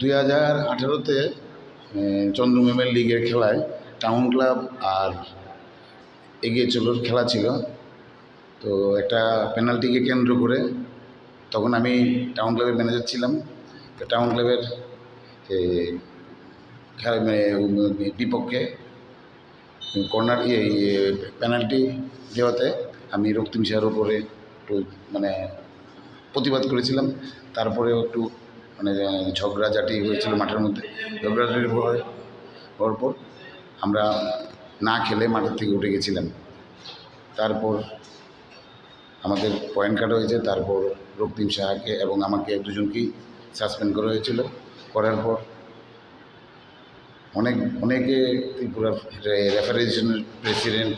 দুই হাজার আঠেরোতে চন্দ্রমেমের লিগের খেলায় টাউন ক্লাব আর এগিয়ে চলোর খেলা ছিল। তো একটা পেনাল্টিকে কেন্দ্র করে তখন আমি টাউন ক্লাবের ম্যানেজার ছিলাম। টাউন ক্লাবের বিপক্ষে কর্নার ইয়ে পেনাল্টি দেওয়াতে আমি রক্তিম সাহার উপরে মানে প্রতিবাদ করেছিলাম। তারপরেও একটু মানে ঝগড়াঝাটি হয়েছিল মাঠের মধ্যে। ঝগড়াঝাটির পরে হওয়ার পর আমরা না খেলে মাঠের থেকে উঠে গেছিলাম। তারপর আমাদের পয়েন্ট কাটা হয়েছে, তারপর রক্তিম সাহাকে এবং আমাকে দুজনকেই সাসপেন্ড করা হয়েছিল। করার পর অনেক, অনেকে ত্রিপুরার রেফারেশনের প্রেসিডেন্ট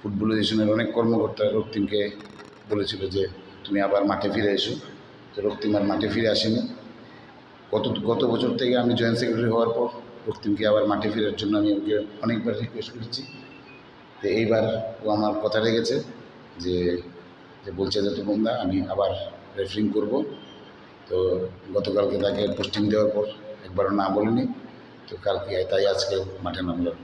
ফুটবলাইজেশনের অনেক কর্মকর্তা রক্তিমকে বলেছিল যে তুমি আবার মাঠে ফিরে এসো। তো রক্তিম আর মাঠে ফিরে আসেনি। গত গত বছর থেকে আমি জয়েন্ট সেক্রেটারি হওয়ার পর রক্তিমকে আবার মাঠে ফেরার জন্য আমি ওকে অনেকবার রিকোয়েস্ট করেছি। তো এইবার ও আমার কথা রেখেছে যে যে বলছে যে তোমরা আমি আবার রেফারিং করব। তো গতকালকে তাকে পোস্টিং দেওয়ার পর একবারও না বলিনি। তো কালকে তাই আজকে মাঠে নামলাম